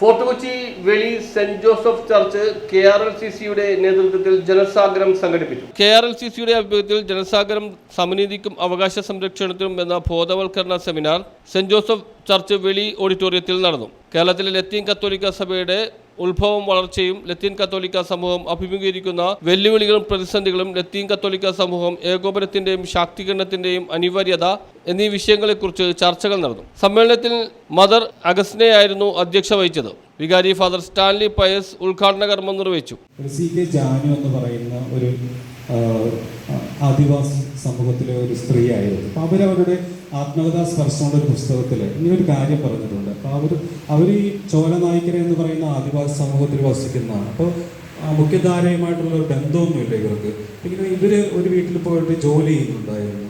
Fort Kochi Veli saint Joseph church K R L C സിയുടെ നേതൃത്വത്തിൽ ജനസാഗരം സംഘടിപ്പിച്ചു. K R L C സിയുടെ ആഭിമുഖ്യത്തിൽ ജനസാഗരം സമനീതിക്കും അവകാശ സംരക്ഷണത്തിനും എന്ന ബോധവൽക്കരണ സെമിനാർ സെന്റ് ജോസഫ് ചർച്ച് വെളി ഓഡിറ്റോറിയത്തിൽ നടന്നു. കേരളത്തിലെ ലത്തീൻ കത്തോലിക്ക സഭയുടെ ഉത്ഭവം വളർച്ചയും ലത്തീൻ കത്തോലിക്ക സമൂഹം അഭിമുഖീകരിക്കുന്ന വെല്ലുവിളികളും പ്രതിസന്ധികളും ലത്തീൻ കത്തോലിക്ക സമൂഹം ഏകോപനത്തിന്റെയും ശാക്തീകരണത്തിന്റെയും അനിവാര്യത എന്നീ വിഷയങ്ങളെക്കുറിച്ച് ചർച്ചകൾ നടന്നു. സമ്മേളനത്തിൽ മദർ അഗസ്നയായിരുന്നു അധ്യക്ഷ വഹിച്ചത്. വികാരി ഫാദർ സ്റ്റാൻലി പയസ് ഉദ്ഘാടന കർമ്മം നിർവഹിച്ചു. ജാനു എന്ന് പറയുന്ന ഒരു ആദിവാസി സമൂഹത്തിലെ ഒരു സ്ത്രീയായിരുന്നു അപ്പോൾ അവരവരുടെ ആത്മകഥാ സ്പർശമുള്ള ഒരു പുസ്തകത്തിൽ ഇങ്ങനെ ഒരു കാര്യം പറഞ്ഞിട്ടുണ്ട്. അപ്പോൾ അവർ അവർ ഈ ചോല നായിക്കര എന്ന് പറയുന്ന ആദിവാസി സമൂഹത്തിൽ വസിക്കുന്നതാണ്. അപ്പോൾ മുഖ്യധാരയുമായിട്ടുള്ള ഒരു ബന്ധമൊന്നുമില്ല ഇവർക്ക്. ഇങ്ങനെ ഇവർ ഒരു വീട്ടിൽ പോയിട്ട് ജോലി ചെയ്യുന്നുണ്ടായിരുന്നു.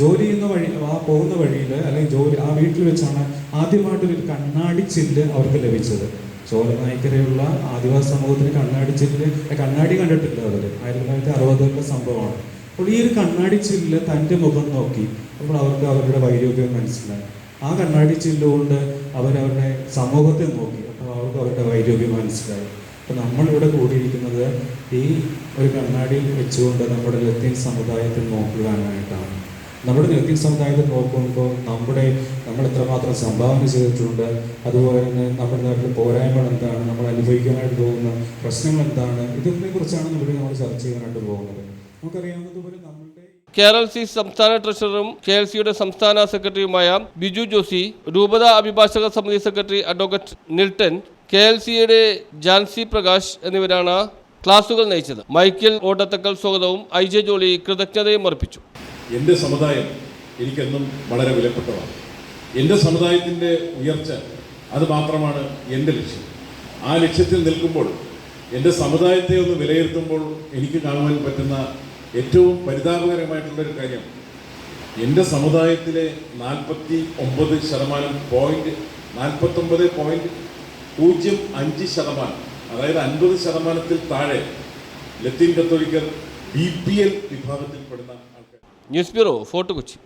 ജോലി ചെയ്യുന്ന വഴി ആ പോകുന്ന വഴിയിൽ അല്ലെങ്കിൽ ജോലി ആ വീട്ടിൽ വെച്ചാണ് ആദ്യമായിട്ടൊരു കണ്ണാടി ചില്ല് അവർക്ക് ലഭിച്ചത്. ചോല നായിക്കരയുള്ള ആദിവാസി സമൂഹത്തിന് കണ്ണാടി ചില്ല് കണ്ണാടി കണ്ടിട്ടില്ല അവർ ആയിരത്തി തൊള്ളായിരത്തി അറുപതുകളിലെ സംഭവമാണ്. അപ്പോൾ ഈ ഒരു കണ്ണാടി ചില്ല് തന്റെ മുഖം നോക്കി. അപ്പോൾ അവർക്ക് അവരുടെ വൈരോഗ്യം മനസ്സിലായി. ആ കണ്ണാടി ചില്ല് കൊണ്ട് അവരവരുടെ സമൂഹത്തെ നോക്കി. അപ്പോൾ അവർക്ക് അവരുടെ വൈരോഗ്യം മനസ്സിലായി. അപ്പോൾ നമ്മളിവിടെ കൂടിയിരിക്കുന്നത് ഈ ഒരു കണ്ണാടി വെച്ചുകൊണ്ട് നമ്മുടെ ലത്തീൻ സമുദായത്തിൽ നോക്കുവാനായിട്ടാണ്. നമ്മുടെ ലത്തീൻ സമുദായത്തിൽ നോക്കുമ്പോൾ നമ്മുടെ നമ്മൾ എത്രമാത്രം സംഭാവന ചെയ്തിട്ടുണ്ട്. അതുപോലെ തന്നെ നമ്മുടെ നാട്ടിൽ പോരായ്മകൾ എന്താണ്? നമ്മൾ അനുഭവിക്കാനായിട്ട് പോകുന്ന പ്രശ്നങ്ങൾ എന്താണ്? ഇതിനെ കുറിച്ചാണ് ഇവിടെ നമ്മൾ ചർച്ച ചെയ്യാനായിട്ട് പോകുന്നത്? നമുക്കറിയാവുന്നതുപോലെ നമ്മളുടെ കെ ആർ എൽ സി സംസ്ഥാന ട്രഷററും കെ എൽ സിയുടെ സംസ്ഥാന സെക്രട്ടറിയുമായ ബിജു ജോസി രൂപത അഭിഭാഷക സമിതി secretary advocate Nilton K L സിയുടെ ജാൻസി പ്രകാശ് എന്നിവരാണ് ക്ലാസുകൾ നയിച്ചത്. മൈക്കിൾ ഓട്ടത്തക്കൽ സ്വാഗതവും ഐ ജെ ജോളി കൃതജ്ഞതയും അർപ്പിച്ചു. എന്റെ സമുദായം എനിക്കെന്നും വളരെ വിലപ്പെട്ടതാണ്. എന്റെ സമുദായത്തിന്റെ ഉയർച്ച അത് മാത്രമാണ് എന്റെ ലക്ഷ്യം. ആ ലക്ഷ്യത്തിൽ നിൽക്കുമ്പോൾ എന്റെ സമുദായത്തെ ഒന്ന് വിലയിരുത്തുമ്പോൾ എനിക്ക് കാണുവാൻ പറ്റുന്ന ഏറ്റവും പരിതാപകരമായിട്ടുള്ളൊരു കാര്യം എന്റെ സമുദായത്തിലെ നാൽപ്പത്തി ഒമ്പത് ശതമാനം പോയിന്റ് നാൽപ്പത്തൊമ്പത് പോയിന്റ് പൂജ്യം അഞ്ച് ശതമാനം അതായത് അൻപത് ശതമാനത്തിൽ താഴെ ലത്തീൻ കത്തോലിക്കർ ബി പി എൽ വിഭാഗത്തിൽപ്പെടുന്ന ആൾക്കാർ. News bureau fort Kochi.